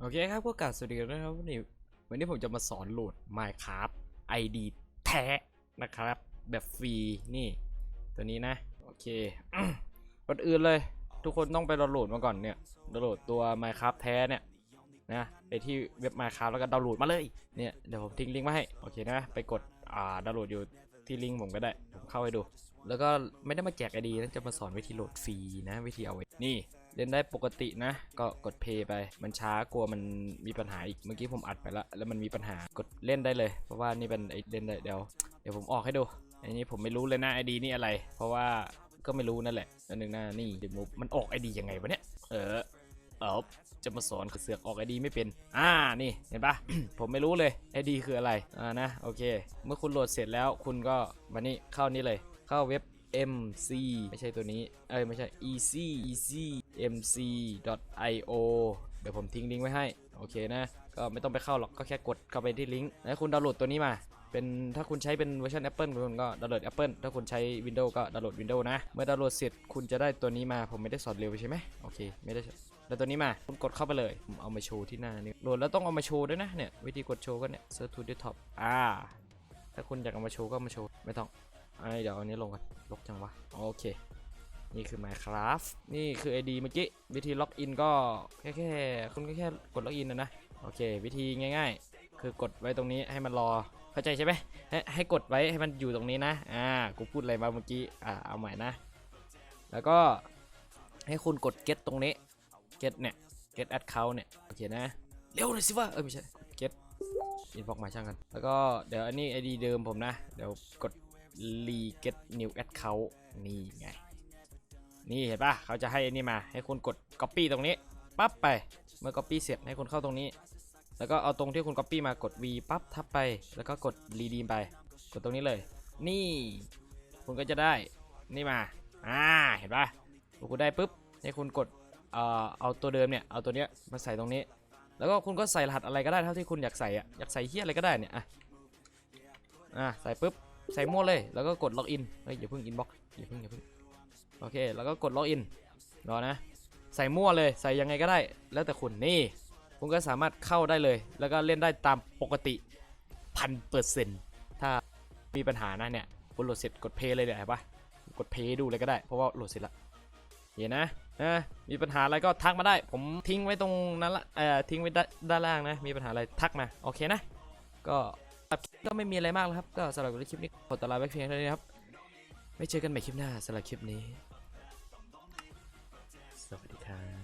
โอเคครับก็กราบสวัสดีกันนะครับวันนี้วันนี้ผมจะมาสอนโหลด Minecraft ID แท้นะครับ แบบฟรีนี่ ตัวนี้นะ โอเคก่อนอื่นเลย ทุกคนต้องไปดาวน์โหลดมาก่อนเนี่ยดาวน์โหลดตัว Minecraft แท้เนี่ยนะไปที่เว็บ Minecraft แล้วก็ดาวน์โหลดมาเลยเนี่ยเดี๋ยวผมทิ้งลิงก์มาให้โอเคนะไปกดอ่าดาวน์โหลดอยู่ที่ลิงก์ผมก็ได้ผมเข้าไปดู แล้วก็ไม่ได้มาแจกไอดีนะจะมาสอนวิธีโหลดฟรีนะ วิธีเอาไว้นี่เล่นได้ปกตินะ ก็กดเพย์ไป มันช้ากลัวมันมีปัญหาอีก เมื่อกี้ผมอัดไปแล้ว แล้วมันมีปัญหากดเล่นได้เลย เพราะว่านี่เป็นไอเล่นได้เดี๋ยวเดี๋ยวผมออกให้ดู อันนี้ผมไม่รู้เลยนะไอดีนี่อะไร เพราะว่าก็ไม่รู้นั่นแหละอันหนึ่งนะนี่ดิมูมันออกไอดียังไงวะเนี่ย เออเอาจะมาสอนเสือกออกไอดีไม่เป็น อ่า นี่ เห็นปะ ผมไม่รู้เลยไอดีคืออะไร อ่า นะ โอเค เมื่อคุณโหลดเสร็จแล้ว คุณก็มานี่เข้านี่เลย เข้าเว็บ mc ไม่ใช่ตัวนี้ เอ้ย ไม่ใช่ ec ec mc io เดี๋ยวผมทิ้งลิงก์ไว้ให้ โอเคนะ ก็ไม่ต้องไปเข้าหรอก ก็แค่กดเข้าไปที่ลิงก์ แล้วคุณดาวน์โหลดตัวนี้มา เป็นถ้าคุณใช้เป็นเวอร์ชัน Apple คุณก็ดาวน์โหลด Apple ถ้าคุณใช้ Windows ก็ดาวน์โหลด Windows นะ เมื่อดาวน์โหลดเสร็จคุณจะได้ตัวนี้มา ผมไม่ได้สอนเร็วใช่ไหมโอเค ไม่ได้แล้วตัวนี้มาคุณกดเข้าไปเลยผมเอามาโชว์ที่หน้านี่ โหลดแล้วต้องเอามาโชว์ด้วยนะ เนี่ย วิธีกดโชว์ก็เนี่ย Search to Desktop อ่า ถ้าคุณอยากเอามาโชว์ก็มาโชว์ ไม่ต้อง ไอเดี๋ยวอันนี้ลงกันลกจังวะ โอเค นี่คือ Minecraft นี่คือ ID เมื่อกี้ วิธีล็อกอินก็แค่แค่คุณก็แค่กดล็อกอินนะนะ โอเค วิธีง่าย ๆ คือกดไว้ตรงนี้ให้มันรอ เข้าใจใช่ไหมให้ให้กดไว้ให้มันอยู่ตรงนี้นะ อ่า กูพูดอะไรมาเมื่อกี้ อ่า เอาใหม่นะ แล้วก็ให้คุณกด get ตรงนี้ get เนี่ย get account เนี่ย โอเคนะ เร็วหน่อยสิวะ เออไม่ใช่ get inbox มาช่างกัน แล้วก็เดี๋ยวอันนี้ ID เดิมผมนะ เดี๋ยวกด re get new account นี่ไง นี่เห็นปะเขาจะให้อนี้มาให้คุณกด copy ตรงนี้ปั๊บไป เมื่อ copy เสร็จให้คุณเข้าตรงนี้ แล้วก็เอาตรงที่คุณ copy มากด v ปั๊บทับไป แล้วก็กด redeem ไป กดตรงนี้เลย นี่ คุณก็จะได้นี่มา อ่า เห็นปะพอคุณได้ปุ๊บ ให้คุณกด เอ่อ เอาตัวเดิมเนี่ย เอาตัวเนี้ยมาใส่ตรงนี้ แล้วก็คุณก็ใส่รหัสอะไรก็ได้เท่าที่คุณอยากใส่อะอยากใส่เฮียอะไรก็ได้เนี่ย อะ อ่าใส่ปุ๊บ ใส่มั่วเลยแล้วก็กดล็อกอินเฮ้ยอย่าเพิ่งอินบ็อกอย่าเพิ่งอย่าเพิ่งโอเคแล้วก็กดล็อกอินรอนะ ใส่มั่วเลยใส่ยังไงก็ได้ แล้วแต่คุณนี่คุณก็สามารถเข้าได้เลย แล้วก็เล่นได้ตามปกติพันเปอร์เซ็นต์ถ้ามีปัญหานะเนี่ยคุณโหลดเสร็จกดเพย์เลยเนี่ยเห็นปะกดเพย์ดูเลยก็ได้เพราะว่าโหลดเสร็จละเห็นนะนะมีปัญหาอะไรก็ทักมาได้ ผมทิ้งไว้ตรงนั้นละเอ่อทิ้งไว้ด้านด้านล่างนะ มีปัญหาอะไรทักมา โอเคนะ ก็ ก็ไม่มีอะไรมากแล้วครับ ก็สำหรับคลิปนี้ขอตลาไว้เพียงเท่านี้ครับ ไม่เจอกันใหม่คลิปหน้าสำหรับคลิปนี้ สวัสดีครับ